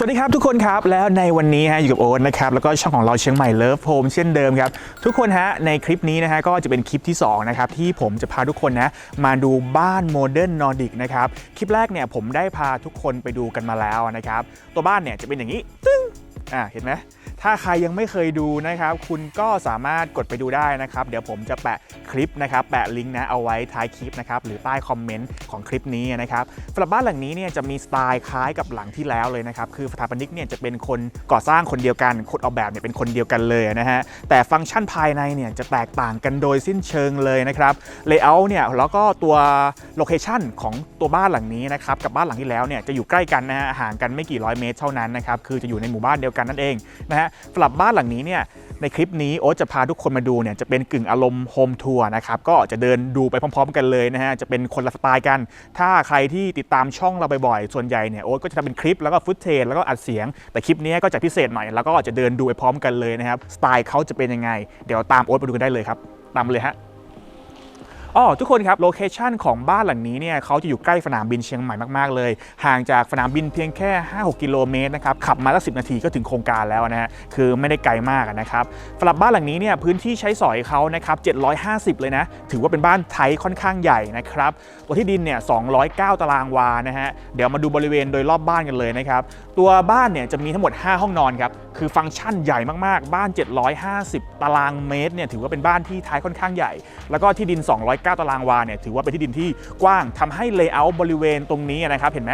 สวัสดีครับทุกคนครับแล้วในวันนี้ฮะอยู่กับโอ๊ตนะครับแล้วก็ช่องของเราเชียงใหม่เลิฟโฮมเช่นเดิมครับทุกคนฮะในคลิปนี้นะฮะก็จะเป็นคลิปที่2นะครับที่ผมจะพาทุกคนนะมาดูบ้านโมเดิร์นนอร์ดิกนะครับคลิปแรกเนี่ยผมได้พาทุกคนไปดูกันมาแล้วนะครับตัวบ้านเนี่ยจะเป็นอย่างนี้ตึ้ง อ่าเห็นไหมถ้าใครยังไม่เคยดูนะครับ คุณก็สามารถกดไปดูได้นะครับ เดี๋ยวผมจะแปะคลิปนะครับ แปะลิงก์นะเอาไว้ท้ายคลิปนะครับ หรือใต้คอมเมนต์ของคลิปนี้นะครับสำหรับบ้านหลังนี้เนี่ยจะมีสไตล์คล้ายกับหลังที่แล้วเลยนะครับ คือสถาปนิกเนี่ยจะเป็นคนก่อสร้างคนเดียวกัน คนออกแบบเนี่ยเป็นคนเดียวกันเลยนะฮะ แต่ฟังก์ชันภายในเนี่ยจะแตกต่างกันโดยสิ้นเชิงเลยนะครับ เลเยอร์เนี่ยแล้วก็ตัวโลเคชันของตัวบ้านหลังนี้นะครับ กับบ้านหลังที่แล้วเนี่ยจะอยู่ใกล้กันนะฮะ ห่างกันไม่กี่ร้อยเมตรเท่านั้นนะครับ คือจะอยู่ในหมู่บ้านเดียวกันนั่นเองนะฮะสำหรับบ้านหลังนี้เนี่ยในคลิปนี้โอ๊ตจะพาทุกคนมาดูเนี่ยจะเป็นกึ่งอารมณ์โฮมทัวร์นะครับก็จะเดินดูไปพร้อม ๆ กันเลยนะฮะจะเป็นคนละสไตล์กัน ถ้าใครที่ติดตามช่องเราบ่อยๆส่วนใหญ่เนี่ยโอ๊ตก็จะทำเป็นคลิปแล้วก็ฟุตเทจแล้วก็อัดเสียง แต่คลิปนี้ก็จะพิเศษหน่อยแล้วก็จะเดินดูไปพร้อมกันเลยนะครับสไตล์เขาจะเป็นยังไง เดี๋ยวตามโอ๊ตไปดูกันได้เลยครับตามมาเลยฮะ อ๋อทุกคนครับโลเคชันของบ้านหลังนี้เนี่ยเขาจะอยู่ใกล้สนามบินเชียงใหม่มากๆเลย ห่างจากสนามบินเพียงแค่ 5-6 กิโลเมตรนะครับขับมาสักสินาทีก็ถึงโครงการแล้วนะฮะคือไม่ได้ไกลมากนะครับสำหรับบ้านหลังนี้เนี่ยพื้นที่ใช้สอยเขานะครับ750 เลยนะ ถือว่าเป็นบ้านไทยค่อนข้างใหญ่นะครับตัวที่ดินเนี่ย209 ตารางวานะฮะเดี๋ยวมาดูบริเวณโดยรอบบ้านกันเลยนะครับตัวบ้านเนี่ยจะมีทั้งหมด 5 ห้องนอนครับ คือฟังก์ชันใหญ่มากๆ บ้าน 750 ตารางเมตรเนี่ยถือว่าเป็นบ้านที่ไทยค่อนข้างใหญ่ แล้วก็ที่ดิน 209 ตารางวาเนี่ยถือว่าเป็นที่ดินที่กว้างทำให้เลเยอร์บริเวณตรงนี้นะครับเห็นไหม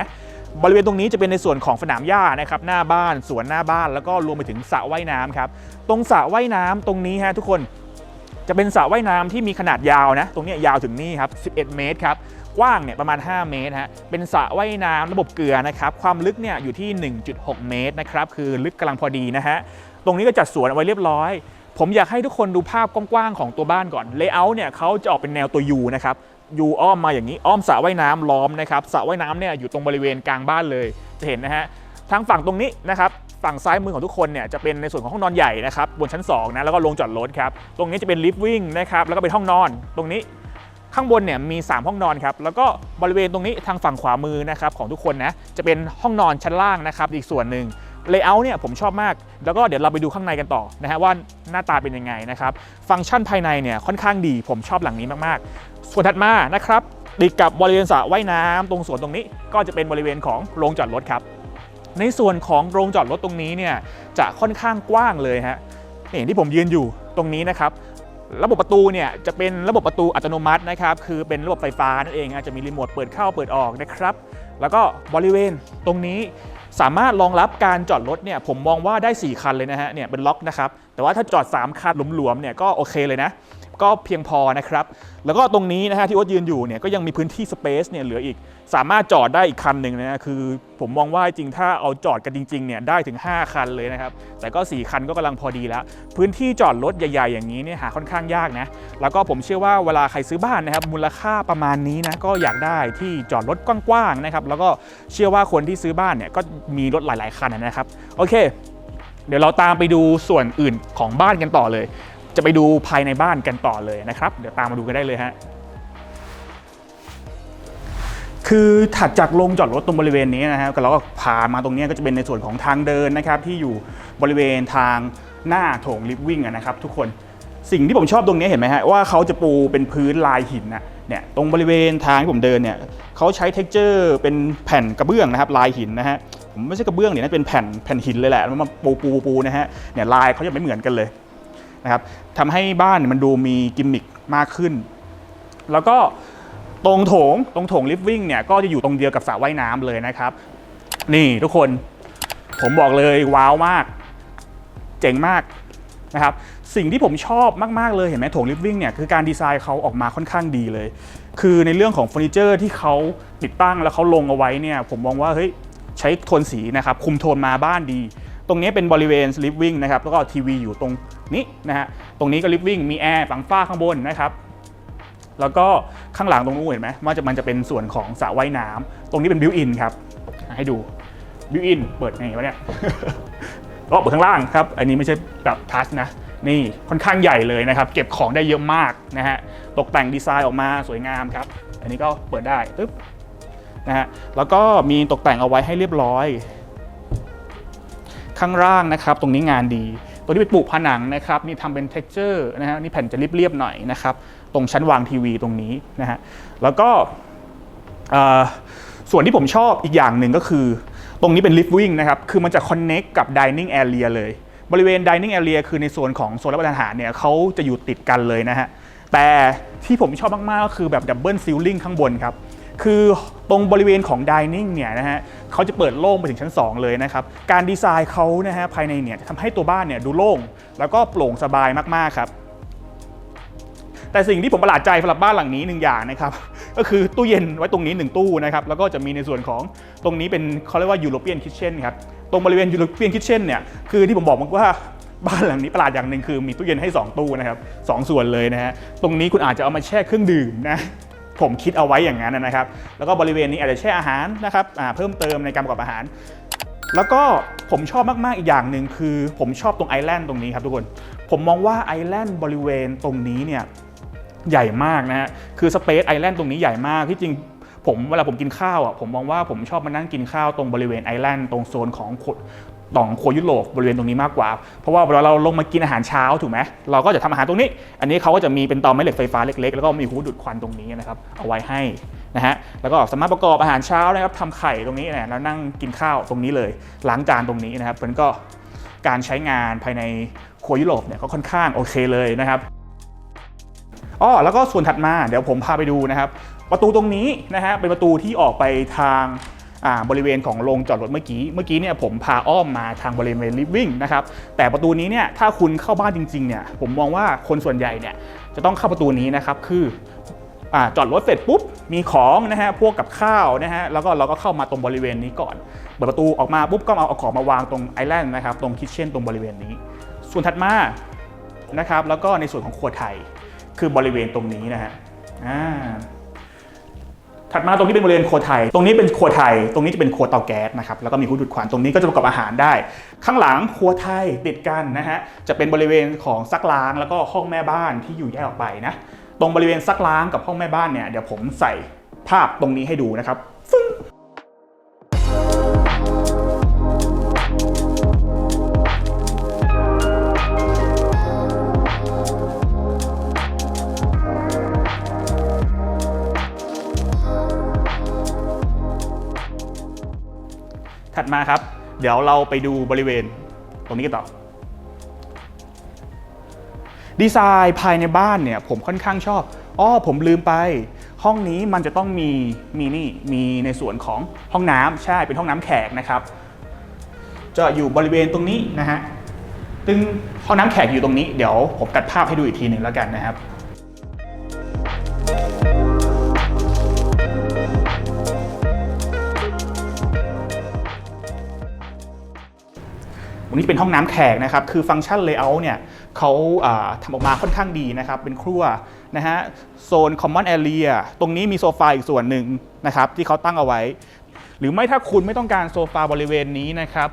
บริเวณตรงนี้จะเป็นในส่วนของสนามหญ้านะครับหน้าบ้านสวนหน้าบ้านแล้วก็รวมไปถึงสระว่ายน้ำครับตรงสระว่ายน้ำตรงนี้ฮะทุกคนจะเป็นสระว่ายน้ำที่มีขนาดยาวนะ ตรงนี้ยาวถึงนี่ครับ 11 เมตรครับ กว้างเนี่ยประมาณ 5 เมตรฮะเป็นสระว่ายน้ำระบบเกลือนะครับความลึกเนี่ยอยู่ที่ 1.6 เมตรนะครับคือลึกกำลังพอดีนะฮะตรงนี้ก็จัดสวนเอาไว้เรียบร้อย ผมอยากให้ทุกคนดูภาพกว้างๆของตัวบ้านก่อนเลเยอร์เนี่ยเขาจะออกเป็นแนวตัว U นะครับยูอ้อมมาอย่างนี้อ้อมสระว่ายน้ำล้อมนะครับสระว่ายน้ำเนี่ยอยู่ตรงบริเวณกลางบ้านเลย จะเห็นนะฮะทางฝั่งตรงนี้นะครับฝั่งซ้ายมือของทุกคนเนี่ยจะเป็นในส่วนของห้องนอนใหญ่นะครับบนชั้น2นะแล้วก็โรงจอดรถครับตรงนี้จะเป็นลิฟวิ่งนะครับแล้วก็เป็นห้องนอน ตรงนี้ ข้างบนเนี่ยมี 3 ห้องนอนครับแล้วก็บริเวณตรงนี้ทางฝั่งขวามือนะครับของทุกคนนะจะเป็นห้องนอนชั้นล่างนะครับอีกส่วนหนึ่งเลเยอร์เนี่ยผมชอบมาก แล้วก็เดี๋ยวเราไปดูข้างในกันต่อนะฮะว่าหน้าตาเป็นยังไงนะครับ ฟังก์ชันภายในเนี่ยค่อนข้างดี ผมชอบหลังนี้มากๆ ส่วนถัดมานะครับติดกับบริเวณสระว่ายน้ำตรงสวนตรงนี้ก็จะเป็นบริเวณของโรงจอดรถครับ ในส่วนของโรงจอดรถตรงนี้เนี่ยจะค่อนข้างกว้างเลยฮะนี่ที่ผมยืนอยู่ตรงนี้นะครับ ระบบประตูเนี่ยจะเป็นระบบประตูอัตโนมัตินะครับคือเป็นระบบไฟฟ้านั่นเองจจะมีรีโมทเปิดเข้าเปิดออกนะครับแล้วก็บริเวณตรงนี้สามารถรองรับการจอดรถเนี่ยผมมองว่าได้ 4 คันเลยนะฮะเนี่ยเป็นล็อกนะครับแต่ว่าถ้าจอด 3 คันหลวมๆเนี่ยก็โอเคเลยนะ ก็เพียงพอนะครับ แล้วก็ตรงนี้นะฮะที่โอ๊ตยืนอยู่เนี่ยก็ยังมีพื้นที่สเปซเนี่ยเหลืออีก สามารถจอดได้อีกคันหนึ่งนะฮะคือผมมองว่าจริงถ้าเอาจอดกันจริงๆเนี่ยได้ถึง 5 คันเลยนะครับ แต่ก็ 4 คันก็กำลังพอดีแล้ว พื้นที่จอดรถใหญ่ ๆ อย่างนี้เนี่ยหาค่อนข้างยากนะ แล้วก็ผมเชื่อว่าเวลาใครซื้อบ้านนะครับมูลค่าประมาณนี้นะก็อยากได้ที่จอดรถกว้างๆนะครับ แล้วก็เชื่อว่าคนที่ซื้อบ้านเนี่ยก็มีรถหลาย ๆ คันนะครับ โอเค เดี๋ยวเราตามไปดูส่วนอื่นของบ้านกันต่อเลย จะไปดูภายในบ้านกันต่อเลยนะครับ เดี๋ยวตามมาดูกันได้เลยฮะคือถัดจากโรงจอดรถตรงบริเวณนี้นะครับก็เราก็ผ่านมาตรงนี้ก็จะเป็นในส่วนของทางเดินนะครับ ที่อยู่บริเวณทางหน้าโถงลิฟวิ่งนะครับทุกคนสิ่งที่ผมชอบตรงนี้เห็นไหมฮะว่าเขาจะปูเป็นพื้นลายหินนะเนี่ยตรงบริเวณทางที่ผมเดินเนี่ยเขาใช้เท็กเจอร์เป็นแผ่นกระเบื้องนะครับ ลายหินนะฮะผมไม่ใช่กระเบื้องเนี่ยนะเป็นแผ่นแผ่นหินเลยแหละแล้วมาปูปูปูนะฮะเนี่ยลายเขาจะไม่เหมือนกันเลย นะครับทำให้บ้านมันดูมีกิมมิคมากขึ้น แล้วก็ตรงโถงตรงโถงลิฟวิ่งเนี่ยก็จะอยู่ตรงเดียวกับสระว่ายน้ำเลยนะครับ นี่ทุกคนผมบอกเลยว้าวมาก เจ๋งมากนะครับ สิ่งที่ผมชอบมาก ๆ เลยเห็นไหมโถงลิฟวิ่งเนี่ยคือการดีไซน์เขาออกมาค่อนข้างดีเลย คือในเรื่องของเฟอร์นิเจอร์ที่เขาติดตั้งแล้วเขาลงเอาไว้เนี่ยผมมองว่าเฮ้ยใช้โทนสีนะครับคุมโทนมาบ้านดี ตรงนี้เป็นบริเวณลิฟวิ่งนะครับแล้วก็ทีวีอยู่ตรง นี้นะฮะตรงนี้ก็ลิฟวิ่งมีแอร์ฝังฝ้าข้างบนนะครับแล้วก็ข้างหลังตรงนู้นเห็นไหมว่าจะมันจะเป็นส่วนของสระว่ายน้ำตรงนี้เป็นบิวอินครับ ให้ดูบิวอินเปิดไงวะเนี่ยก็เปิดข้างล่างครับ อันนี้ไม่ใช่แบบทัชนะนี่ค่อนข้างใหญ่เลยนะครับ เก็บของได้เยอะมากนะฮะตกแต่งดีไซน์ออกมาสวยงามครับ อันนี้ก็เปิดได้ปึ๊บนะฮะแล้วก็มีตกแต่งเอาไว้ให้เรียบร้อย ข้างล่างนะครับ ตรงนี้งานดี ตัวนี้เป็นปลูกผนังนะครับนี่ทำเป็น t e x t อร์นะฮะนี่แผ่นจะเรียบๆหน่อยนะครับตรงชั้นวางทีวีตรงนี้นะฮะแล้วก็ส่วนที่ผมชอบอีกอย่างหนึ่งก็คือ ตรงนี้เป็น living นะครับคือมันจะ connect กับ dining area เลย บริเวณ dining area คือในส่วนของโซนรับประทานอาหารเนี่ยเขาจะอยู่ติดกันเลยนะฮะแต่ที่ผมชอบมากๆก็คือแบบดับเบิลซิลลิงข้างบนครับ คือตรงบริเวณของ dining เนี่ยนะฮะเขาจะเปิดโล่งไปถึงชั้น 2 เลยนะครับ การดีไซน์เขานะฮะภายในเนี่ยทำให้ตัวบ้านเนี่ยดูโล่ง แล้วก็โปร่งสบายมากๆครับ แต่สิ่งที่ผมประหลาดใจสำหรับบ้านหลังนี้หนึ่งอย่างนะครับ ก็คือตู้เย็นไว้ตรงนี้หนึ่งตู้นะครับ แล้วก็จะมีในส่วนของตรงนี้เป็นเขาเรียกว่ายูโรเปียนคิทเช่นครับ ตรงบริเวณยูโรเปียนคิทเช่นเนี่ย คือที่ผมบอกมันว่าบ้านหลังนี้ประหลาดอย่างหนึ่งคือมีตู้เย็นให้ 2 ตู้นะครับสองส่วนเลยนะฮะ ตรงนี้คุณอาจจะเอามาแช่เครื่องดื่มนะ ผมคิดเอาไว้อย่างนั้นนะครับ แล้วก็บริเวณนี้อาจจะแช่อาหารนะครับเพิ่มเติมในการประกอบอาหาร แล้วก็ผมชอบมาก ๆ อีกอย่างหนึ่งคือ ผมชอบตรงไอแลนด์ตรงนี้ครับทุกคน ผมมองว่าไอแลนด์บริเวณตรงนี้เนี่ยใหญ่มากนะฮะ คือสเปซไอแลนด์ตรงนี้ใหญ่มากที่จริงผมเวลาผมกินข้าวอะผมมองว่าผมชอบมานั่งกินข้าวตรงบริเวณไอแลนด์ตรงโซนของ ขวต่องครัวยุโรปบริเวณตรงนี้มากกว่า เพราะว่าเวลาเราลงมากินอาหารเช้าถูกไหมเราก็จะทำอาหารตรงนี้ อันนี้เขาก็จะมีเป็นเตาแม่เหล็กไฟฟ้าเล็กๆ แล้วก็มีหูดูดควันตรงนี้นะครับเอาไว้ให้นะฮะแล้วก็สามารถประกอบอาหารเช้านะครับทำไข่ตรงนี้นะแล้วนั่งกินข้าวตรงนี้เลยล้างจานตรงนี้นะครับมันก็การใช้งานภายในครัวยุโรปเนี่ยก็ค่อนข้างโอเคเลยนะครับอ้อแล้วก็ส่วนถัดมาเดี๋ยวผมพาไปดูนะครับ ประตูตรงนี้นะฮะเป็นประตูที่ออกไปทาง บริเวณของโรงจอดรถเมื่อกี้ เมื่อกี้เนี่ยผมพาอ้อมมาทางบริเวณ living นะครับ แต่ประตูนี้เนี่ยถ้าคุณเข้าบ้านจริงๆเนี่ยผมมองว่าคนส่วนใหญ่เนี่ยจะต้องเข้าประตูนี้นะครับ คืออ่าจอดรถเสร็จปุ๊บมีของนะฮะพวกกับข้าวนะฮะแล้วก็เราก็เข้ามาตรงบริเวณนี้ก่อนเปิดประตูออกมาปุ๊บก็เอาเอาของมาวางตรงไอแลนด์นะครับตรงคิทเช่นตรงบริเวณนี้ ส่วนถัดมานะครับแล้วก็ในส่วนของครัวไทยคือบริเวณตรงนี้นะฮะอ่า ถัดมาตรงนี้เป็นบริเวณครัวไทย ตรงนี้เป็นครัวไทย ตรงนี้จะเป็นครัวเตาแก๊สนะครับ แล้วก็มีผู้ดูดควันตรงนี้ก็จะประกอบอาหารได้ ข้างหลังครัวไทยติดกันนะฮะ จะเป็นบริเวณของซักล้างแล้วก็ห้องแม่บ้านที่อยู่แยกออกไปนะ ตรงบริเวณซักล้างกับห้องแม่บ้านเนี่ย เดี๋ยวผมใส่ภาพตรงนี้ให้ดูนะครับ ถัดมาครับ เดี๋ยวเราไปดูบริเวณตรงนี้กันต่อ ดีไซน์ภายในบ้านเนี่ยผมค่อนข้างชอบอ้อผมลืมไป ห้องนี้มันจะต้องมีมีนี่มีในส่วนของห้องน้ำใช่เป็นห้องน้ำแขกนะครับ จะอยู่บริเวณตรงนี้นะฮะซึ่งห้องน้ำแขกอยู่ตรงนี้เดี๋ยวผมตัดภาพให้ดูอีกทีหนึ่งแล้วกันนะครับ วันนี้เป็นห้องน้ำแขกนะครับ คือฟังก์ชันเลเยอร์เนี่ยเขาอ่าทำออกมาค่อนข้างดีนะครับ เป็นครัวนะฮะ โซน common area ตรงนี้มีโซฟาอีกส่วนหนึ่งนะครับ ที่เขาตั้งเอาไว้ หรือไม่ถ้าคุณไม่ต้องการโซฟาบริเวณนี้นะครับ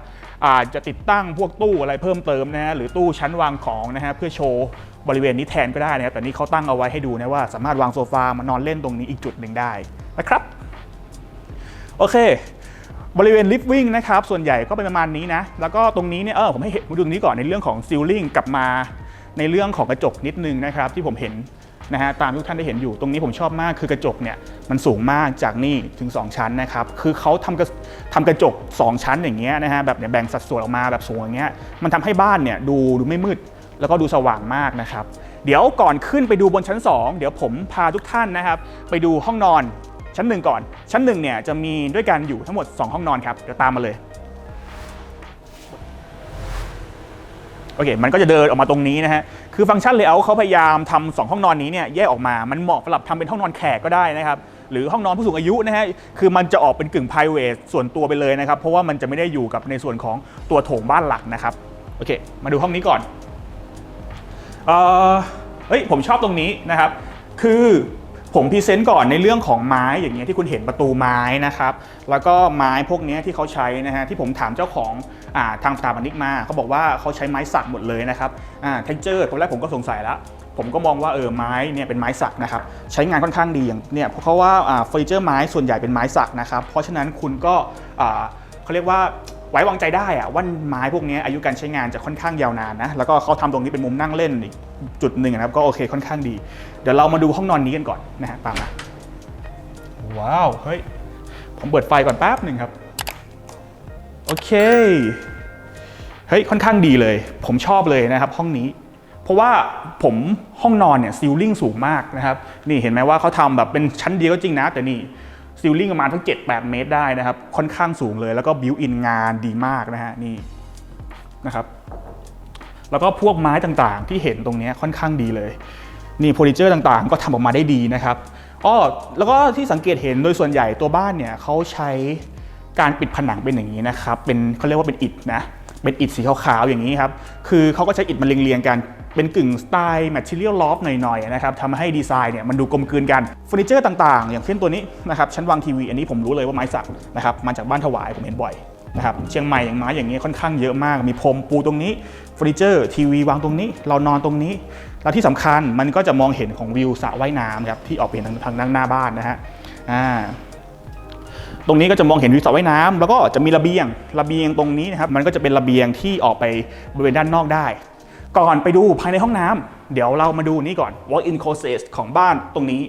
อาจจะติดตั้งพวกตู้อะไรเพิ่มเติมนะฮะหรือตู้ชั้นวางของนะฮะเพื่อโชว์บริเวณนี้แทนก็ได้นะครับแต่นี่เขาตั้งเอาไว้ให้ดูนะว่าสามารถวางโซฟามานอนเล่นตรงนี้อีกจุดหนึ่งได้นะครับ โอเค บริเวณลิฟวิ่งนะครับส่วนใหญ่ก็เป็นประมาณนี้นะ แล้วก็ตรงนี้เนี่ยเออผมให้เห็นมดูตรงนี้ก่อนในเรื่องของซีลลิ่งกลับมาในเรื่องของกระจกนิดนึงนะครับที่ผมเห็นนะฮะตามที่ทุกท่านได้เห็นอยู่ตรงนี้ผมชอบมากคือกระจกเนี่ยมันสูงมากจากนี่ถึง 2 ชั้นนะครับคือเขาทำกระทำกระจก 2 ชั้นอย่างเงี้ยนะฮะแบบเนี่ยแบ่งสัดส่วนออกมาแบบสูงอย่างเงี้ยมันทำให้บ้านเนี่ยดูดูไม่มืด แล้วก็ดูสว่างมากนะครับเดี๋ยวก่อนขึ้นไปดูบนชั้น 2 เดี๋ยวผมพาทุกท่านนะครับไปดูห้องนอน ชั้นหนึ่งก่อน ชั้นหนึ่งเนี่ยจะมีด้วยกันอยู่ทั้งหมด 2 ห้องนอนครับ เดี๋ยวตามมาเลย โอเค มันก็จะเดินออกมาตรงนี้นะฮะ คือฟังก์ชันเลเยอร์เขาพยายามทำสองห้องนอนนี้เนี่ยแยกออกมา มันเหมาะสำหรับทำเป็นห้องนอนแขกก็ได้นะครับ หรือห้องนอนผู้สูงอายุนะฮะ คือมันจะออกเป็นกึ่ง p r i v a t ส่วนตัวไปเลยนะครับ เพราะว่ามันจะไม่ได้อยู่กับในส่วนของตัวโถงบ้านหลักนะครับ โอเค มาดูห้องนี้ก่อน เออเฮ้ย ผมชอบตรงนี้นะครับ คือ ผมพรีเซนต์ก่อนในเรื่องของไม้อย่างเงี้ยที่คุณเห็นประตูไม้นะครับแล้วก็ไม้พวกนี้ที่เขาใช้นะฮะที่ผมถามเจ้าของอาทางสถาปนิกมาเขาบอกว่าเขาใช้ไม้สักหมดเลยนะครับอ่าเท็กเจอร์ตอนแรกผมก็สงสัยแล้วผมก็มองว่าเออไม้เนี่ยเป็นไม้สักนะครับใช้งานค่อนข้างดีอย่างเนี่ยเพราะว่าอ่าเฟอร์นิเจอร์ไม้ส่วนใหญ่เป็นไม้สักนะครับเพราะฉะนั้นคุณก็อ่าเขาเรียกว่าไว้วางใจได้อะว่าไม้พวกนี้อายุการใช้งานจะค่อนข้างยาวนานนะแล้วก็เขาทำตรงนี้เป็นมุมนั่งเล่นอีกจุดหนึ่งนะครับก็โอเคค่อนข้างดี เดี๋ยวเรามาดูห้องนอนนี้กันก่อนนะฮะตามมาว้าวเฮ้ยผมเปิดไฟก่อนแป๊บหนึ่งครับโอเคเฮ้ยค่อนข้างดีเลย ผมชอบเลยนะครับห้องนี้ เพราะว่าผมห้องนอนเนี่ยซิลลิ่งสูงมากนะครับนี่เห็นไหมว่าเขาทำแบบเป็นชั้นเดียวก็จริงนะแต่นี่ซิลลิ่งประมาณทั้ง7-8 เมตรได้นะครับ ค่อนข้างสูงเลยแล้วก็บิวอินงานดีมากนะฮะนี่นะครับ แล้วก็พวกไม้ต่างๆ ที่เห็นตรงเนี้ยค่อนข้างดีเลย นี่โพลิเจอร์ต่างๆ ก็ทำออกมาได้ดีนะครับอ้อแล้วก็ที่สังเกตเห็นโดยส่วนใหญ่ตัวบ้านเนี่ยเขาใช้การปิดผนังเป็นอย่างนี้นะครับเป็นเขาเรียกว่าเป็นอิฐนะเป็นอิฐสีขาวๆอย่างนี้ครับคือเขาก็ใช้อิฐมาเรียงๆกันเป็นกึ่งสไตล์ material loft หน่อยๆนะครับทำให้ดีไซน์เนี่ยมันดูกลมกลืนกันเฟอร์นิเจอร์ต่างๆ อย่างเช่นตัวนี้นะครับชั้นวางทีวีอันนี้ผมรู้เลยว่าไม้สักนะครับมาจากบ้านถวายผมเห็นบ่อย นะครับเชียงใหม่อย่างไม้อย่างนี้ค่อนข้างเยอะมาก มีพรมปูตรงนี้เฟอร์นิเจอร์ทีวีวางตรงนี้ เรานอนตรงนี้ แล้วที่สำคัญมันก็จะมองเห็นของวิวสระว่ายน้ำครับที่ออกไปเห็นทางทางด้านหน้าบ้านนะฮะอ่าตรงนี้ก็จะมองเห็นวิวสระว่ายน้ำแล้วก็จะมีระเบียงระเบียงตรงนี้นะครับมันก็จะเป็นระเบียงที่ออกไปบริเวณด้านนอกได้ ก่อนไปดูภายในห้องน้ำเดี๋ยวเรามาดูนี่ก่อน walk-in closet ของบ้านตรงนี้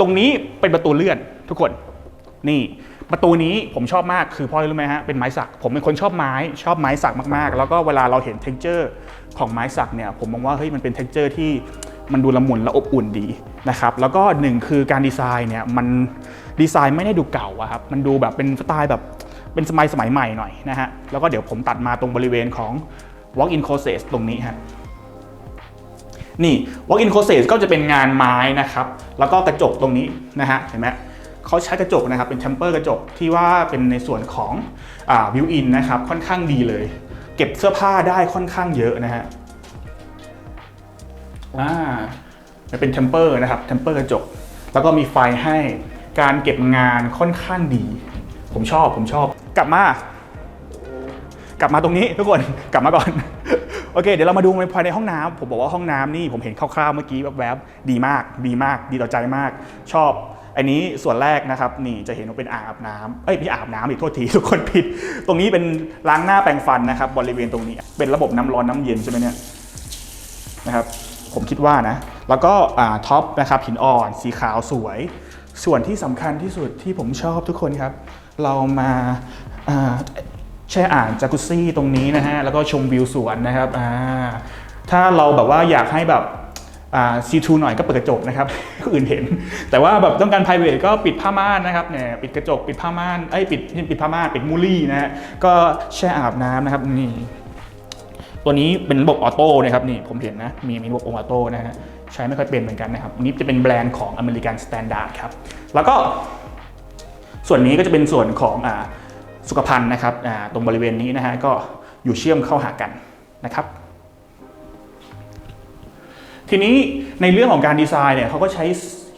ตรงนี้เป็นประตูเลื่อนทุกคนนี่ ประตูนี้ผมชอบมากคือเพราะอะไรรู้ไหมฮะเป็นไม้สัก ผมเป็นคนชอบไม้ชอบไม้สักมากๆ แล้วก็เวลาเราเห็น texture ของไม้สักเนี่ยผมมองว่าเฮ้ยมันเป็น texture ที่มันดูละมุนและอบอุ่นดีนะครับแล้วก็หนึ่งคือการดีไซน์เนี่ยมันดีไซน์ไม่ได้ดูเก่าอะครับมันดูแบบเป็นสไตล์แบบเป็นสมัยสมัยใหม่หน่อยนะฮะแล้วก็เดี๋ยวผมตัดมาตรงบริเวณของ walk-in closet ตรงนี้ฮะนี่ walk-in closet ก็จะเป็นงานไม้นะครับแล้วก็กระจกตรงนี้นะฮะเห็นไหม เขาใช้กระจกนะครับเป็นแชมเปอร์กระจกที่ว่าเป็นในส่วนของอ่า built in นะครับค่อนข้างดีเลย เก็บเสื้อผ้าได้ค่อนข้างเยอะนะฮะอ่ามันเป็นแชมเปอร์นะครับแชมเปอร์กระจก แล้วก็มีไฟให้การเก็บงานค่อนข้างดี ผมชอบผมชอบ กลับมา กลับมาตรงนี้ทุกคนกลับมาก่อนโอเคเดี๋ยวเรามาดูภายในห้องน้ำผมบอกว่าห้องน้ำนี่ผมเห็นคร่าวๆเมื่อกี้แวบๆดีมาก ดีมาก ดีต่อใจมาก ชอบ อันนี้ส่วนแรกนะครับนี่จะเห็นว่าเป็นอ่างอาบน้ำเอ้ยพี่อาบน้ำอีกโทษทีทุกคนผิด ตรงนี้เป็นล้างหน้าแปรงฟันนะครับ บริเวณตรงนี้ เป็นระบบน้ำร้อนน้ำเย็นใช่ไหมเนี่ยนะครับ ผมคิดว่านะ แล้วก็อ่าท็อปนะครับหินอ่อนสีขาวสวย ส่วนที่สำคัญที่สุดที่ผมชอบทุกคนครับ เรามาแช่อ่างจากุซี่ตรงนี้นะฮะแล้วก็ชมวิวสวนนะครับถ้าเราแบบว่าอยากให้แบบ ซีทูหน่อยก็เปิดกระจกนะครับอื่นเห็น แต่ว่าแบบต้องการ p r i v a t ก็ปิดผ้าม่านนะครับเนี่ยปิดกระจกปิดผ้าม่านเอ้ปิดปิดผ้าม่านปิดมูลี่นะฮะก็แช่อาบน้ำนะครับนี่ตัวนี้เป็นระบบออโต้นะครับนี่ผมเห็นนะมีมีระบบออโต้นะฮะใช้ไม่ค่อยเป็นเหมือนกันนะครับอันนี้จะเป็นแบรนด์ของอเมริกันสแตนดาร์ดครับแล้วก็ส่วนนี้ก็จะเป็นส่วนของอสุขภัณฑ์นะครับตรงบริเวณนี้นะฮะก็อยู่เชื่อมเข้าหากันนะครับ ทีนี้ในเรื่องของการดีไซน์เนี่ยเขาก็ใช้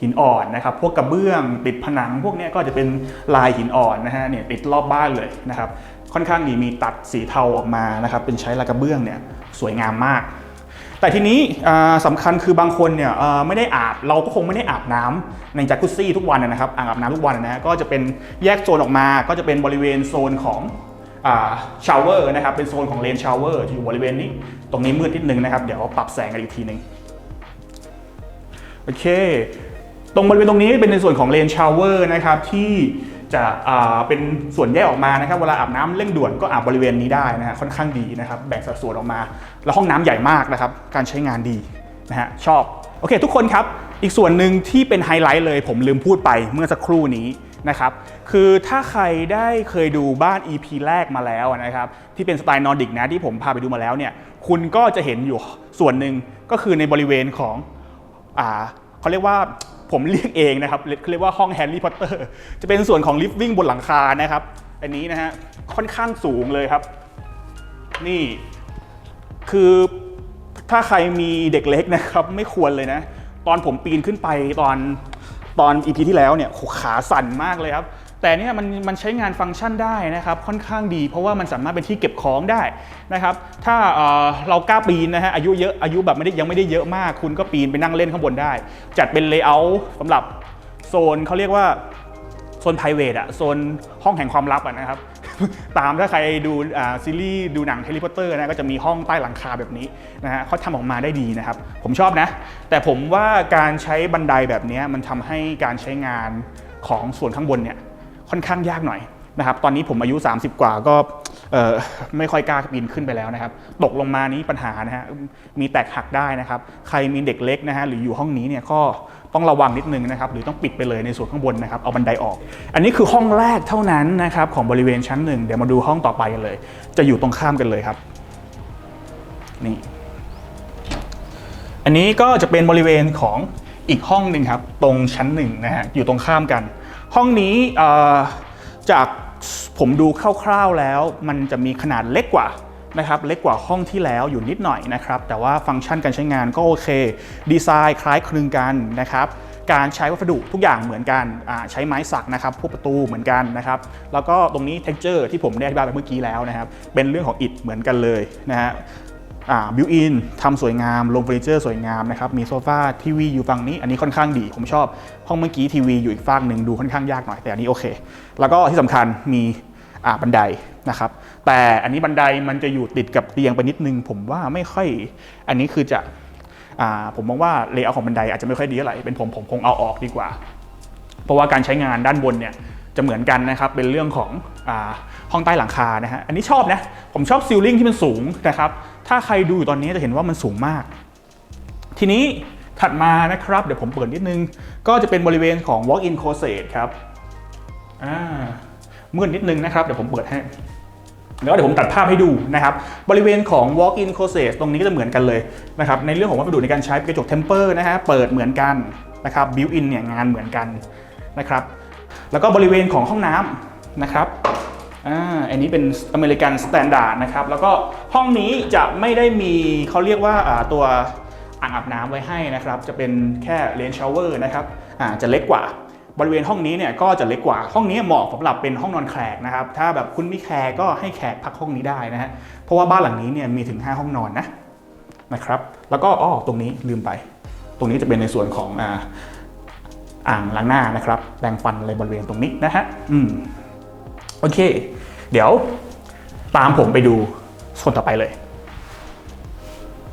หินอ่อนนะครับพวกกระเบื้องติดผนัง พวกนี้ก็จะเป็นลายหินอ่อนนะฮะเนี่ยติดรอบบ้านเลยนะครับค่อนข้างดีมีตัดสีเทาออกมานะครับเป็นใช้ลายกระเบื้องเนี่ยสวยงามมาก แต่ทีนี้อ่าสำคัญคือบางคนเนี่ยไม่ได้อาบเราก็คงไม่ได้อาบน้ำในจากุซซี่ทุกวันนะครับอ่างอาบน้ำทุกวันนะฮะก็จะเป็นแยกโซนออกมา ก็จะเป็นบริเวณโซนของชาวเวอร์นะครับเป็นโซนของเลนชาวเวอร์อยู่บริเวณนี้ ตรงนี้มืดนิดนึงนะครับ เดี๋ยวปรับแสงกันอีกทีหนึ่ง โอเค ตรงบริเวณตรงนี้เป็นในส่วนของเลนชาวเวอร์นะครับที่จะเป็นส่วนแยกออกมานะครับ เวลาอาบน้ำเร่งด่วนก็อาบบริเวณนี้ได้นะฮะค่อนข้างดีนะครับ แบ่งสัดส่วนออกมา แล้วห้องน้ำใหญ่มากนะครับ การใช้งานดีนะฮะชอบ โอเค ทุกคนครับ อีกส่วนหนึ่งที่เป็นไฮไลท์เลย ผมลืมพูดไปเมื่อสักครู่นี้นะครับ คือถ้าใครได้เคยดูบ้าน EP แรกมาแล้วนะครับ ที่เป็นสไตล์นอร์ดิกนะที่ผมพาไปดูมาแล้วเนี่ย คุณก็จะเห็นอยู่ส่วนหนึ่งก็คือในบริเวณของ เขาเรียกว่าผมเรียกเองนะครับเขาเรียกว่าห้องแฮร์รี่พอตเตอร์จะเป็นส่วนของลิฟวิ่งบนหลังคานะครับ อันนี้นะฮะค่อนข้างสูงเลยครับ นี่คือถ้าใครมีเด็กเล็กนะครับ ไม่ควรเลยนะ ตอนผมปีนขึ้นไปตอนตอนอีพีที่แล้วเนี่ยขาสั่นมากเลยครับ แต่เนี่ยมันมันใช้งานฟังก์ชันได้นะครับค่อนข้างดี เพราะว่ามันสามารถเป็นที่เก็บของได้นะครับถ้าเเรากล้าปีนนะฮะอายุเยอะอายุแบบไม่ได้ยังไม่ได้เยอะมาก คุณก็ปีนไปนั่งเล่นข้างบนได้ จัดเป็นเลเยอร์สำหรับโซนเขาเรียกว่าโซน p r i v a t อะโซนห้องแห่งความลับอะนะครับตามถ้าใครดูซีรีส์ดูหนังแฮร์รี่พอตเตอร์นะก็จะมีห้องใต้หลังคาแบบนี้นะฮะเขาทำออกมาได้ดีนะครับ ผมชอบนะ แต่ผมว่าการใช้บันไดแบบนี้มันทำให้การใช้งานของส่วนข้างบนเนี่ย ค่อนข้างยากหน่อยนะครับตอนนี้ผมอายุ 30 กว่าก็ไม่ค่อยกล้าปีนขึ้นไปแล้วนะครับ ตกลงมานี้ปัญหานะฮะมีแตกหักได้นะครับ ใครมีเด็กเล็กนะฮะหรืออยู่ห้องนี้เนี่ยก็ต้องระวังนิดนึงนะครับ หรือต้องปิดไปเลยในส่วนข้างบนนะครับ เอาบันไดออก อันนี้คือห้องแรกเท่านั้นนะครับของบริเวณชั้นหนึ่งเดี๋ยวมาดูห้องต่อไปกันเลย จะอยู่ตรงข้ามกันเลยครับ นี่ อันนี้ก็จะเป็นบริเวณของอีกห้องหนึ่งครับ ตรงชั้นหนึ่งนะฮะอยู่ตรงข้ามกัน ห้องนี้จากผมดูคร่าวๆแล้ว มันจะมีขนาดเล็กกว่านะครับเล็กกว่าห้องที่แล้วอยู่นิดหน่อยนะครับแต่ว่าฟังก์ชันการใช้งานก็โอเค ดีไซน์คล้ายคลึงกันนะครับการใช้วัสดุทุกอย่างเหมือนกันใช้ไม้สักนะครับพวกประตูเหมือนกันนะครับแล้วก็ตรงนี้ texture ที่ผมได้อธิบายไปเมื่อกี้แล้วนะครับเป็นเรื่องของอิฐเหมือนกันเลยนะฮะ บิวอินทำสวยงามลงเฟอร์นิเจอร์สวยงามนะครับมีโซฟาทีวีอยู่ฝั่งนี้ อันนี้ค่อนข้างดี ผมชอบ ห้องเมื่อกี้ทีวีอยู่อีกฝั่งหนึ่งดูค่อนข้างยากหน่อยแต่อันนี้โอเค แล้วก็ที่สำคัญมีบันไดนะครับแต่อันนี้บันไดมันจะอยู่ติดกับเตียงไปนิดนึง ผมว่าไม่ค่อย อันนี้คือจะอผมมองว่าเลเยอร์ของบันไดอาจจะไม่ค่อยดีเท่าไหร่เป็นผมผมคงเอาออกดีกว่า เพราะว่าการใช้งานด้านบนเนี่ยจะเหมือนกันนะครับเป็นเรื่องของอห้องใต้หลังคานะฮะอันนี้ชอบนะผมชอบซิลลิ่งที่มันสูงนะครับ ถ้าใครดูอยู่ตอนนี้จะเห็นว่ามันสูงมาก ทีนี้ถัดมานะครับ เดี๋ยวผมเปิดนิดนึง ก็จะเป็นบริเวณของ walk-in closet ครับอ่ามืดนิดนึงนะครับ เดี๋ยวผมเปิดให้แล้วเดี๋ยวผมตัดภาพให้ดูนะครับ บริเวณของ walk-in closet ตรงนี้ก็จะเหมือนกันเลยนะครับ ในเรื่องของวัสดุในการใช้กระจกเทมเปอร์นะฮะเปิดเหมือนกันนะครับ built-in เนี่ยงานเหมือนกันนะครับ แล้วก็บริเวณของห้องน้ำนะครับ อ่าอันนี้เป็นอเมริกันสแตนดาร์ดนะครับแล้วก็ห้องนี้จะไม่ได้มีเขาเรียกว่าตัวอ่างอาบน้ำไว้ให้นะครับ จะเป็นแค่เลนชาวเวอร์นะครับอ่าจะเล็กกว่าบริเวณห้องนี้เนี่ยก็จะเล็กกว่าห้องนี้เหมาะสำหรับเป็นห้องนอนแขกนะครับถ้าแบบคุณมีแขกก็ให้แขกพักห้องนี้ได้นะฮะเพราะว่าบ้านหลังนี้เนี่ยมีถึง 5 ห้องนอนนะนะครับ แล้วก็อ้อตรงนี้ลืมไป ตรงนี้จะเป็นในส่วนของอ่าอ่างล้างหน้านะครับแปรงฟันอะไรบริเวณตรงนี้นะฮะอืมโอเค เดี๋ยวตามผมไปดูส่วนต่อไปเลย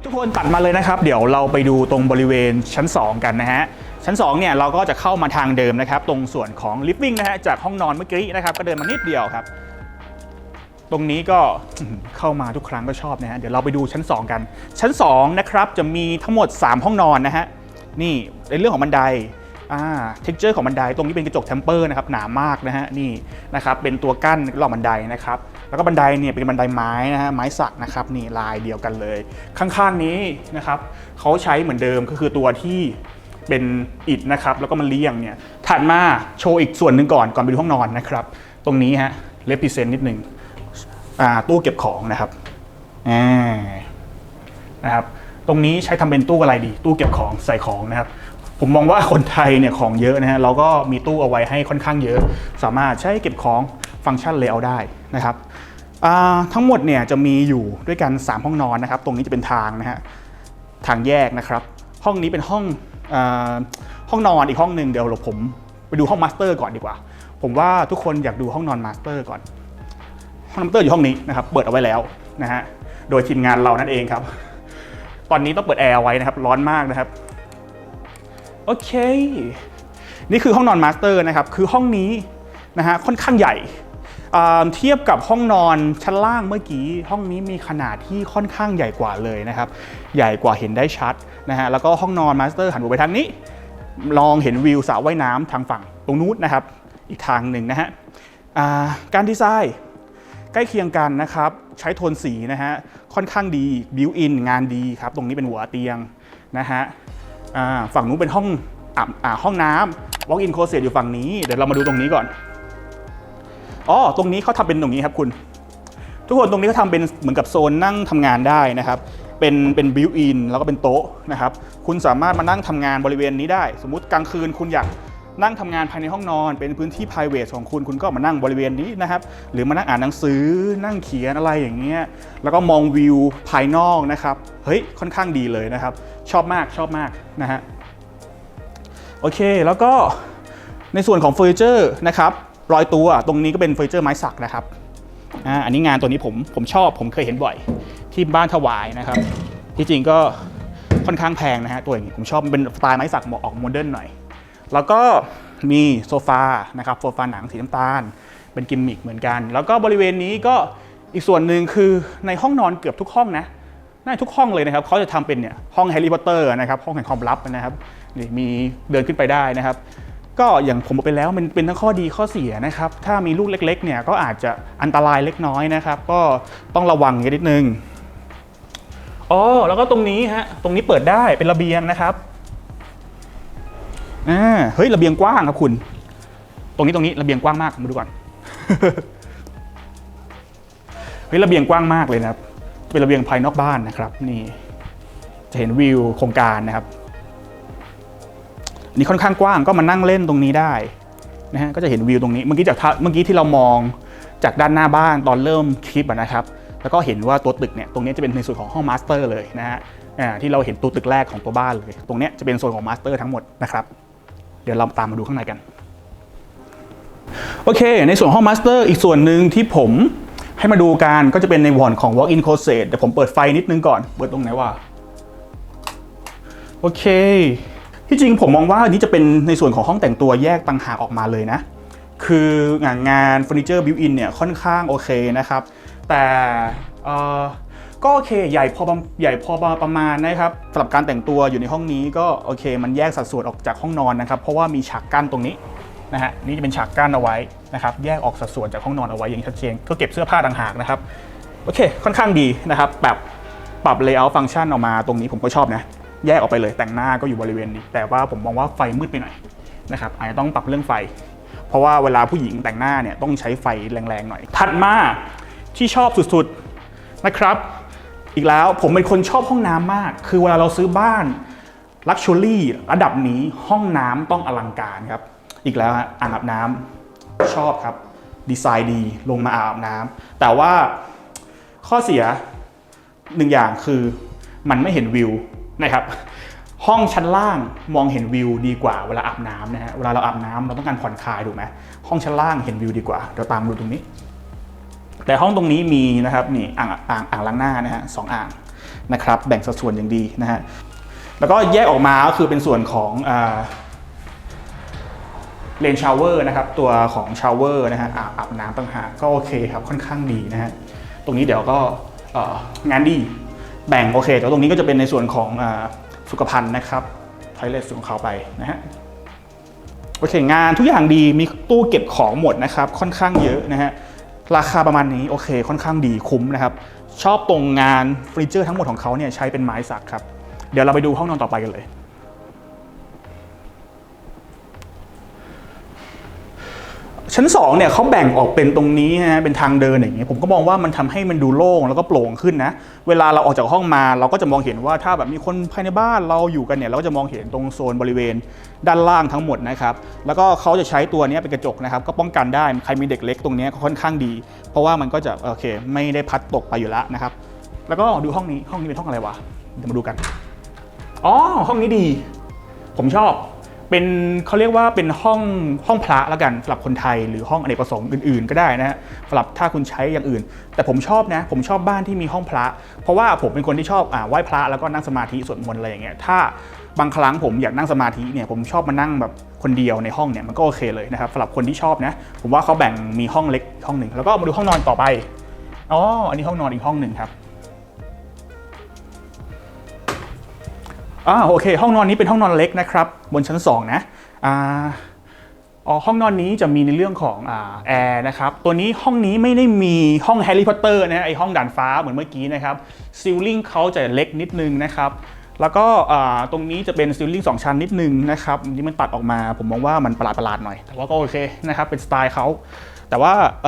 ทุกคนตัดมาเลยนะครับ เดี๋ยวเราไปดูตรงบริเวณชั้น 2 กันนะฮะชั้น2เนี่ยเราก็จะเข้ามาทางเดิมนะครับ ตรงส่วนของ living นะฮะจากห้องนอนเมื่อกี้นะครับ ก็เดินมานิดเดียวครับ ตรงนี้ก็เข้ามาทุกครั้งก็ชอบนะฮะเดี๋ยวเราไปดูชั้น 2 กัน ชั้น2นะครับจะมีทั้งหมด 3 ห้องนอนนะฮะนี่ในเรื่องของบันได อ่าเท็กเจอร์ของบันไดตรงนี้เป็นกระจกเทมเปอร์นะครับหนามากนะฮะนี่นะครับเป็นตัวกั้นรอบบันไดนะครับแล้วก็บันไดเนี่ยเป็นบันไดไม้นะฮะไม้สักนะครับนี่ลายเดียวกันเลย ข้างๆนี้นะครับเขาใช้เหมือนเดิมก็คือตัวที่เป็นอิฐนะครับแล้วก็มันเรียงเนี่ยถัดมาโชว์อีกส่วนหนึ่งก่อนก่อนไปดูห้องนอนนะครับตรงนี้ฮะเลพิเซนนิดหนึ่งตู้เก็บของนะครับอ่านะครับ ตรงนี้ใช้ทำเป็นตู้อะไรดี ตู้เก็บของใส่ของนะครับ ผมมองว่าคนไทยเนี่ยของเยอะนะฮะเราก็มีตู้เอาไว้ให้ค่อนข้างเยอะ สามารถใช้เก็บของฟังก์ชันเลเยอร์ได้นะครับทั้งหมดเนี่ยจะมีอยู่ด้วยกัน 3 ห้องนอนนะครับ ตรงนี้จะเป็นทางนะฮะทางแยกนะครับ ห้องนี้เป็นห้องอห้องนอนอีกห้องหนึ่งเดี๋ยวเราผมไปดูห้องมาสเตอร์ก่อนดีกว่า ผมว่าทุกคนอยากดูห้องนอนมาสเตอร์ก่อน ห้องน้ำเตอร์อยู่ห้องนี้นะครับ เปิดเอาไว้แล้วนะฮะโดยทีมงานเรานั่นเองครับ ตอนนี้ต้องเปิดแอร์ไว้นะครับ ร้อนมากนะครับ อเค นี่คือห้องนอนมาสเตอร์นะครับ คือห้องนี้นะฮะค่อนข้างใหญ่เทียบกับห้องนอนชั้นล่างเมื่อกี้ ห้องนี้มีขนาดที่ค่อนข้างใหญ่กว่าเลยนะครับ ใหญ่กว่าเห็นได้ชัดนะฮะแล้วก็ห้องนอนมาสเตอร์หันไปทางนี้ ลองเห็นวิวสระว่ายน้ำทางฝั่งตรงนู้นนะครับ อีกทางหนึ่งนะฮะการดีไซน์ใกล้เคียงกันนะครับ ใช้โทนสีนะฮะค่อนข้างดีบิวอินงานดีครับ ตรงนี้เป็นหัวเตียงนะฮะ ฝั่งนู้นเป็นห้องอาบอ่าห้องน้ำ walk in closet อยู่ฝั่งนี้ เดี๋ยวเรามาดูตรงนี้ก่อน อ๋อ ตรงนี้เขาทำเป็นตรงนี้ครับคุณ ทุกคนตรงนี้เขาทำเป็นเหมือนกับโซนนั่งทำงานได้นะครับ เป็นเป็นบิวอินแล้วก็เป็นโต๊ะนะครับ คุณสามารถมานั่งทำงานบริเวณนี้ได้ สมมุติกลางคืนคุณอยาก นั่งทำงานภายในห้องนอน เป็นพื้นที่ p r i v a t ของคุณคุณก็มานั่งบริเวณนี้นะครับหรือมานั่งอ่านหนังสือนั่งเขียนอะไรอย่างเงี้ยแล้วก็มองวิวภายนอกนะครับเฮ้ยค่อนข้างดีเลยนะครับ ชอบมากชอบมากนะฮะโอเคแล้วก็ในส่วนของเฟอร์นิเจอร์นะครับรอยตัวตรงนี้ก็เป็นเฟอร์นิเจอร์ไม้สักนะครับอ่าอันนี้งานตัวนี้ผมผมชอบผมเคยเห็นบ่อยที่บ้านถวายนะครับ ที่จริงก็ค่อนข้างแพงนะฮะตัวอย่างนี้ผมชอบเป็นสไตล์ไม้สักเหมาะออกโมเดิร์นหน่อย แล้วก็มีโซฟานะครับโซฟาหนังสีน้ำตาล เป็นกิมมิคเหมือนกัน แล้วก็บริเวณนี้ก็อีกส่วนหนึ่งคือในห้องนอนเกือบทุกห้องนะน่าทุกห้องเลยนะครับเขาจะทำเป็นเนี่ยห้องแฮร์รี่พอตเตอร์นะครับห้องแห่งความลับนะครับนี่มีเดินขึ้นไปได้นะครับ ก็อย่างผมบอกไปแล้วมันเป็นทั้งข้อดีข้อเสียนะครับ ถ้ามีลูกเล็กๆเนี่ยก็อาจจะอันตรายเล็กน้อยนะครับ ก็ต้องระวังนิดนึงอ๋อแล้วก็ตรงนี้ฮะตรงนี้เปิดได้เป็นระเบียงนะครับ อ่าเฮ้ยระเบียงกว้างครับคุณ ตรงนี้ตรงนี้ระเบียงกว้างมากมาดูก่อนเฮ้ยระเบียงกว้างมากเลยนะครับ เป็นระเบียงภายนอกบ้านนะครับ นี่ จะเห็นวิวโครงการนะครับอันนี้ค่อนข้างกว้างก็มานั่งเล่นตรงนี้ได้นะฮะก็จะเห็นวิวตรงนี้เมื่อกี้จากเมื่อกี้ที่เรามองจากด้านหน้าบ้านตอนเริ่มคลิปนะครับ แล้วก็เห็นว่าตัวตึกเนี่ยตรงนี้จะเป็นในส่วนของห้องมาสเตอร์เลยนะฮะที่เราเห็นตัวตึกแรกของตัวบ้านเลย ตรงนี้จะเป็นโซนของมาสเตอร์ทั้งหมดนะครับ เดี๋ยวเราตามมาดูข้างในกัน โอเค ในส่วนห้องมาสเตอร์อีกส่วนหนึ่งที่ผมให้มาดูกันก็จะเป็นในวอนของ Walk-in Closet เดี๋ยวผมเปิดไฟนิดนึงก่อน เปิดตรงไหนวะโอเค ที่จริงผมมองว่านี้จะเป็นในส่วนของห้องแต่งตัวแยกต่างหากออกมาเลยนะ คืองานงานเฟอร์นิเจอร์บิวอินเนี่ยค่อนข้างโอเคนะครับ แต่ ก็โอเคใหญ่พอประใหญ่พอประมาณนะครับสำหรับการแต่งตัวอยู่ในห้องนี้ก็โอเค มันแยกสัดส่วนออกจากห้องนอนนะครับ เพราะว่ามีฉากกั้นตรงนี้นะฮะนี่จะเป็นฉากกั้นเอาไว้นะครับแยกออกสัดส่วนจากห้องนอนเอาไว้อย่างชัดเจนก็เก็บเสื้อผ้าต่างหากนะครับโอเค ค่อนข้างดีนะครับแบบปรับ layout ฟังก์ชันออกมาตรงนี้ผมก็ชอบนะแยกออกไปเลยแต่งหน้าก็อยู่บริเวณนี้ แต่ว่าผมมองว่าไฟมืดไปหน่อยนะครับอาจจะต้องปรับเรื่องไฟ เพราะว่าเวลาผู้หญิงแต่งหน้าเนี่ยต้องใช้ไฟแรงๆหน่อย ถัดมาที่ชอบสุดๆนะครับ อีกแล้วผมเป็นคนชอบห้องน้ำมาก คือเวลาเราซื้อบ้านลักชัวรี่ระดับนี้ห้องน้ำต้องอลังการครับ อีกแล้วฮะอ่างอาบน้ำชอบครับ ดีไซน์ดีลงมาอาบน้ำแต่ว่าข้อเสียหนึ่งอย่างคือมันไม่เห็นวิวนะครับ ห้องชั้นล่างมองเห็นวิวดีกว่าเวลาอาบน้ำนะฮะเวลาเราอาบน้ำเราต้องการผ่อนคลายถูกไหมห้องชั้นล่างเห็นวิวดีกว่าเดี๋ยวตามดูตรงนี้ แต่ห้องตรงนี้มีนะครับนี่อ่างอ่างอ่างล้างหน้านะฮะสองอ่างนะครับแบ่งสัดส่วนอย่างดีนะฮะแล้วก็แยกออกมาก็คือเป็นส่วนของเลนชาวเวอร์นะครับตัวของชาวเวอร์นะฮะอาบอาบน้ำต่างหากก็โอเคครับค่อนข้างดีนะฮะตรงนี้เดี๋ยวก็งานดีแบ่งโอเคแต่ตรงนี้ก็จะเป็นในส่วนของอสุขภัณฑ์นะครับไทเลสของเขาไปนะฮะโอเคงานทุกอย่างดีมีตู้เก็บของหมดนะครับค่อนข้างเยอะนะฮะ ราคาประมาณนี้โอเค ค่อนข้างดีคุ้มนะครับ ชอบตรงงานเฟอร์นิเจอร์ทั้งหมดของเขาเนี่ยใช้เป็นไม้สักครับ เดี๋ยวเราไปดูห้องนอนต่อไปกันเลย ชั้น2เนี่ยเขาแบ่งออกเป็นตรงนี้นะฮะเป็นทางเดินอย่างเงี้ยผมก็มองว่ามันทำให้มันดูโล่งแล้วก็โปร่งขึ้นนะเวลาเราออกจากห้องมาเราก็จะมองเห็นว่าถ้าแบบมีคนภายในบ้านเราอยู่กันเนี่ยเราก็จะมองเห็นตรงโซนบริเวณด้านล่างทั้งหมดนะครับแล้วก็เขาจะใช้ตัวนี้เป็นกระจกนะครับก็ป้องกันได้ใครมีเด็กเล็กตรงนี้ก็ค่อนข้างดี เพราะว่ามันก็จะโอเค ไม่ได้พัดตกไปอยู่แล้วนะครับแล้วก็ดูห้องนี้ห้องนี้เป็นห้องอะไรวะเดี๋ยวมาดูกันอ๋อห้องนี้ดี ผมชอบ เป็นเขาเรียกว่าเป็นห้องห้องพระละกันสำหรับคนไทยหรือห้องอเนกประสงค์อื่นๆ ก็ได้นะฮะสำหรับถ้าคุณใช้อย่างอื่น แต่ผมชอบนะ ผมชอบบ้านที่มีห้องพระ เพราะว่าผมเป็นคนที่ชอบอ่าไหว้พระแล้วก็นั่งสมาธิสวดมนต์อะไรอย่างเงี้ยถ้าบางครั้งผมอยากนั่งสมาธิเนี่ยผมชอบมานั่งแบบคนเดียวในห้องเนี่ยมันก็โอเคเลยนะครับสำหรับคนที่ชอบนะ ผมว่าเขาแบ่งมีห้องเล็กห้องหนึ่งแล้วก็มาดูห้องนอนต่อไปอ๋ออันนี้ห้องนอนอีกห้องหนึ่งครับ อ่าโอเค ห้องนอนนี้เป็นห้องนอนเล็กนะครับ บนชั้น 2 นะอ่าอ๋อห้องนอนนี้จะมีในเรื่องของอแอร์นะครับตัวนี้ห้องนี้ไม่ได้มีห้องแฮร์รี่พอตเตอร์นะไอห้องด่านฟ้าเหมือนเมื่อกี้นะครับซีลลิงเขาจะเล็กนิดนึงนะครับแล้วก็ตรงนี้จะเป็นซีลลิงสองชั้นนิดนึงนะครับที่มันตัดออกมาผมมองว่ามันประหลาดๆหน่อยแต่ว่าก็โอเคนะครับเป็นสไตล์เขาแต่ว่าเ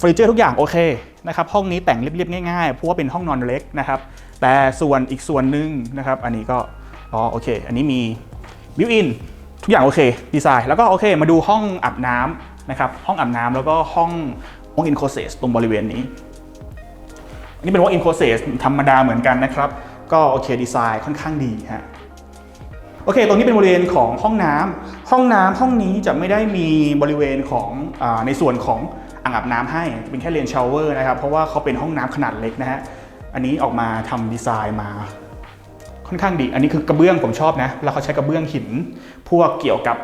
ฟอร์นิเจอร์ทุกอย่างโอเคนะครับห้องนี้แต่งเรียบๆง่ายๆเพราะว่าเป็นห้องนอนเล็กนะครับ แต่ส่วนอีกส่วนหนึ่งนะครับ อันนี้ก็อ๋อโอเค อันนี้มีบิวอินทุกอย่างโอเคดีไซน์แล้วก็โอเค มาดูห้องอาบน้ำนะครับ ห้องอาบน้ำแล้วก็ห้องห้องอินโคเซสตรงบริเวณนี้อันนี้เป็นว่าอินโคเซสธรรมดาเหมือนกันนะครับ ก็โอเคดีไซน์ค่อนข้างดีฮะโอเค ตรงนี้เป็นบริเวณของห้องน้ำห้องน้ำห้องนี้จะไม่ได้มีบริเวณของอในส่วนของอ่างอาบน้ำให้ เป็นแค่เลนชาวเวอร์นะครับ เพราะว่าเขาเป็นห้องน้ำขนาดเล็กนะฮะ อันนี้ออกมาทำดีไซน์มาค่อนข้างดี อันนี้คือกระเบื้องผมชอบนะ แล้วเขาใช้กระเบื้องหิน พวกเกี่ยวกับ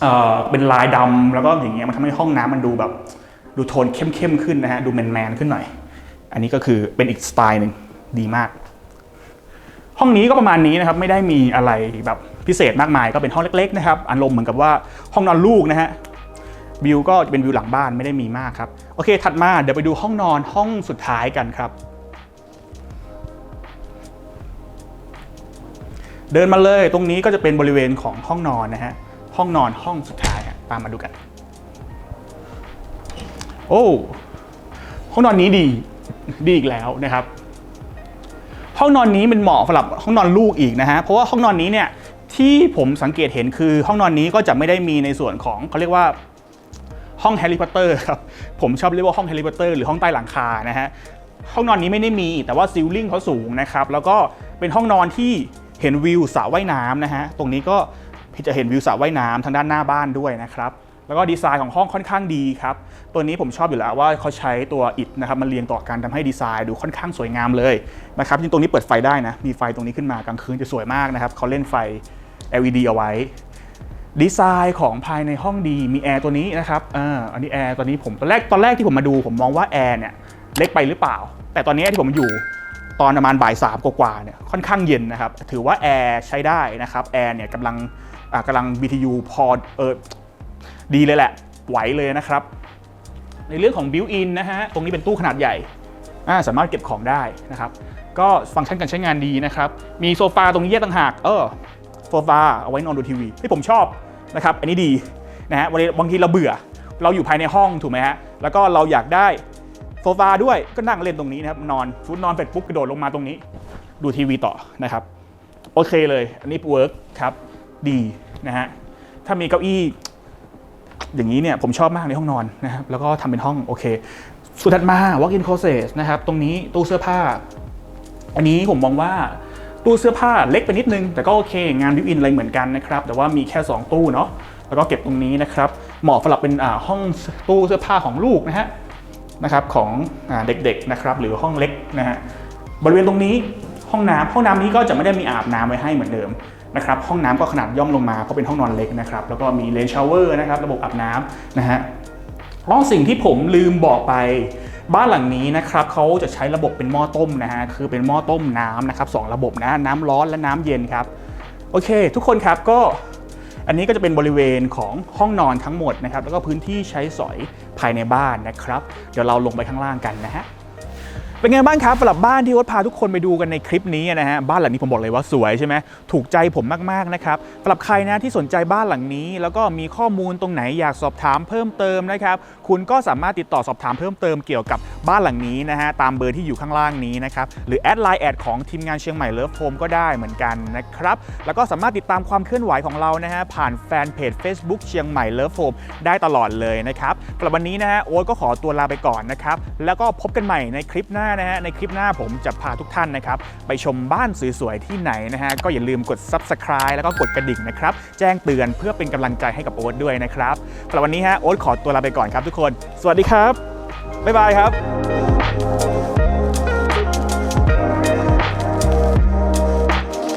เเป็นลายดำแล้วก็อย่างเงี้ยมันทำให้ห้องน้ำมันดูแบบดูโทนเข้มๆขึ้นนะฮะดูแมนๆขึ้นหน่อย อันนี้ก็คือเป็นอีกสไตล์หนึ่งดีมาก ห้องนี้ก็ประมาณนี้นะครับไม่ได้มีอะไรแบบพิเศษมากมายก็เป็นห้องเล็กๆนะครับอารมณ์เหมือนกับว่าห้องนอนลูกนะฮะวิวก็เป็นวิวหลังบ้านไม่ได้มีมากครับโอเค ถัดมาเดี๋ยวไปดูห้องนอนห้องสุดท้ายกันครับ เดินมาเลยตรงนี้ก็จะเป็นบริเวณของห้องนอนนะฮะห้องนอนห้องสุดท้ายตามมาดูกัน โอ้ห้องนอนนี้ดีดีอีกแล้วนะครับ ห้องนอนนี้เป็นเหมาะสำหรับห้องนอนลูกอีกนะฮะเพราะว่าห้องนอนนี้เนี่ยที่ผมสังเกตเห็นคือห้องนอนนี้ก็จะไม่ได้มีในส่วนของเขาเรียกว่าห้องแฮร์รี่พอตเตอร์ครับผมชอบเรียกว่าห้องแฮร์รี่พอตเตอร์หรือห้องใต้หลังคานะฮะห้องนอนนี้ไม่ได้มีแต่ว่าซิลลิ่งเขาสูงนะครับแล้วก็เป็นห้องนอนที่ เห็นวิวสระว่ายน้ำนะฮะตรงนี้ก็จะเห็นวิวสระว่ายน้ำทางด้านหน้าบ้านด้วยนะครับแล้วก็ดีไซน์ของห้องค่อนข้างดีครับ ตัวนี้ผมชอบอยู่แล้วว่าเขาใช้ตัวอิฐนะครับมันเรียงต่อกันทำให้ดีไซน์ดูค่อนข้างสวยงามเลยนะครับจริงตรงนี้เปิดไฟได้นะ มีไฟตรงนี้ขึ้นมากลางคืนจะสวยมากนะครับเขาเล่นไฟ LED เอาไว้ ดีไซน์ของภายในห้องดีมีแอร์ตัวนี้นะครับอ่าอันนี้แอร์ตัวนี้ผมตอนแรกตอนแรกที่ผมมาดู ผมมองว่าแอร์เนี่ยเล็กไปหรือเปล่า แต่ตอนนี้ที่ผมอยู่ ตอนประมาณบ่ายสามกว่าเนี่ยค่อนข้างเย็นนะครับ ถือว่าแอร์ใช้ได้นะครับแอร์เนี่ยกำลังอ่ากำลัง BTU พอเออดีเลยแหละ ไหวเลยนะครับ ในเรื่องของ built in นะฮะ ตรงนี้เป็นตู้ขนาดใหญ่อ่าสามารถเก็บของได้นะครับ ก็ฟังก์ชันการใช้งานดีนะครับ มีโซฟาตรงนี้แยกต่างหาก เออโซฟาเอาไว้นอนดูทีวีที่ผมชอบนะครับ อันนี้ดีนะฮะวันนี้บางทีเราเบื่อ เราอยู่ภายในห้องถูกไหมฮะ แล้วก็เราอยากได้ โซฟาด้วยก็นั่งเล่นตรงนี้นะครับนอนฟุตนอนเสร็จปุ๊บกระโดดลงมาตรงนี้ ดูทีวีต่อนะครับโอเคเลย อันนี้เวิร์กครับดีนะฮะถ้ามีเก้าอี้ อย่างนี้เนี่ยผมชอบมากในห้องนอนนะครับแล้วก็ทำเป็นห้องโอเค สุดถัดมา walk in closet นะครับตรงนี้ตู้เสื้อผ้า อันนี้ผมมองว่าตู้เสื้อผ้าเล็กไปนิดนึง แต่ก็โอเค งานวิวอินอะไรเหมือนกันนะครับ แต่ว่ามีแค่ 2 ตู้เนาะแล้วก็เก็บตรงนี้นะครับเหมาะสำหรับเป็นห้องตู้เสื้อผ้าของลูกนะฮะ นะครับของเด็กๆนะครับหรือห้องเล็กนะฮะบริเวณตรงนี้ห้องน้ำห้องน้ำนี้ก็จะไม่ได้มีอาบน้ำไว้ให้เหมือนเดิมนะครับห้องน้ำก็ขนาดย่อมลงมาเพราะเป็นห้องนอนเล็กนะครับแล้วก็มีเลนชาวเวอร์นะครับระบบอาบน้ำนะฮะอ๋อสิ่งที่ผมลืมบอกไปบ้านหลังนี้นะครับเขาจะใช้ระบบเป็นหม้อต้มนะฮะคือเป็นหม้อต้มน้ำนะครับสองระบบนะน้ำร้อนและน้ำเย็นครับโอเค ทุกคนครับก็ อันนี้ก็จะเป็นบริเวณของห้องนอนทั้งหมดนะครับ แล้วก็พื้นที่ใช้สอยภายในบ้านนะครับ เดี๋ยวเราลงไปข้างล่างกันนะฮะ เป็นไงบ้างครับสำหรับบ้านที่วัดพาทุกคนไปดูกันในคลิปนี้นะฮะบ้านหลังนี้ผมบอกเลยว่าสวยใช่ไหมถูกใจผมมากๆนะครับสำหรับใครนะที่สนใจบ้านหลังนี้ แล้วก็มีข้อมูลตรงไหนอยากสอบถามเพิ่มเติมนะครับคุณก็สามารถติดต่อสอบถามเพิ่มเติมเกี่ยวกับบ้านหลังนี้นะฮะตามเบอร์ที่อยู่ข้างล่างนี้นะครับหรือแอดไลน์แอดของทีมงานเชียงใหม่เลิฟโฮมก็ได้เหมือนกันนะครับแล้วก็สามารถติดตามความเคลื่อนไหวของเรานะฮะผ่านแฟนเพจ Facebook เชียงใหม่เลิฟโฮมได้ตลอดเลยนะครับสำหรับวันนี้นะฮะโอ๊ตก็ขอตัวลาไปก่อนนะครับแล้วก็พบกันใหม่ในคลิปหน้านะฮะในคลิปหน้าผมจะพาทุกท่านนะครับไปชมบ้านสวยๆที่ไหนนะฮะก็อย่าลืมกด Subscribe แล้วก็กดกระดิ่งนะครับแจ้งเตือนเพื่อเป็นกำลังใจให้กับโอ๊ตด้วยนะครับสำหรับวันนี้ฮะโอ๊ตขอตัวลาไปก่อนครับทุกคน สวัสดีครับบ๊ายบายครับ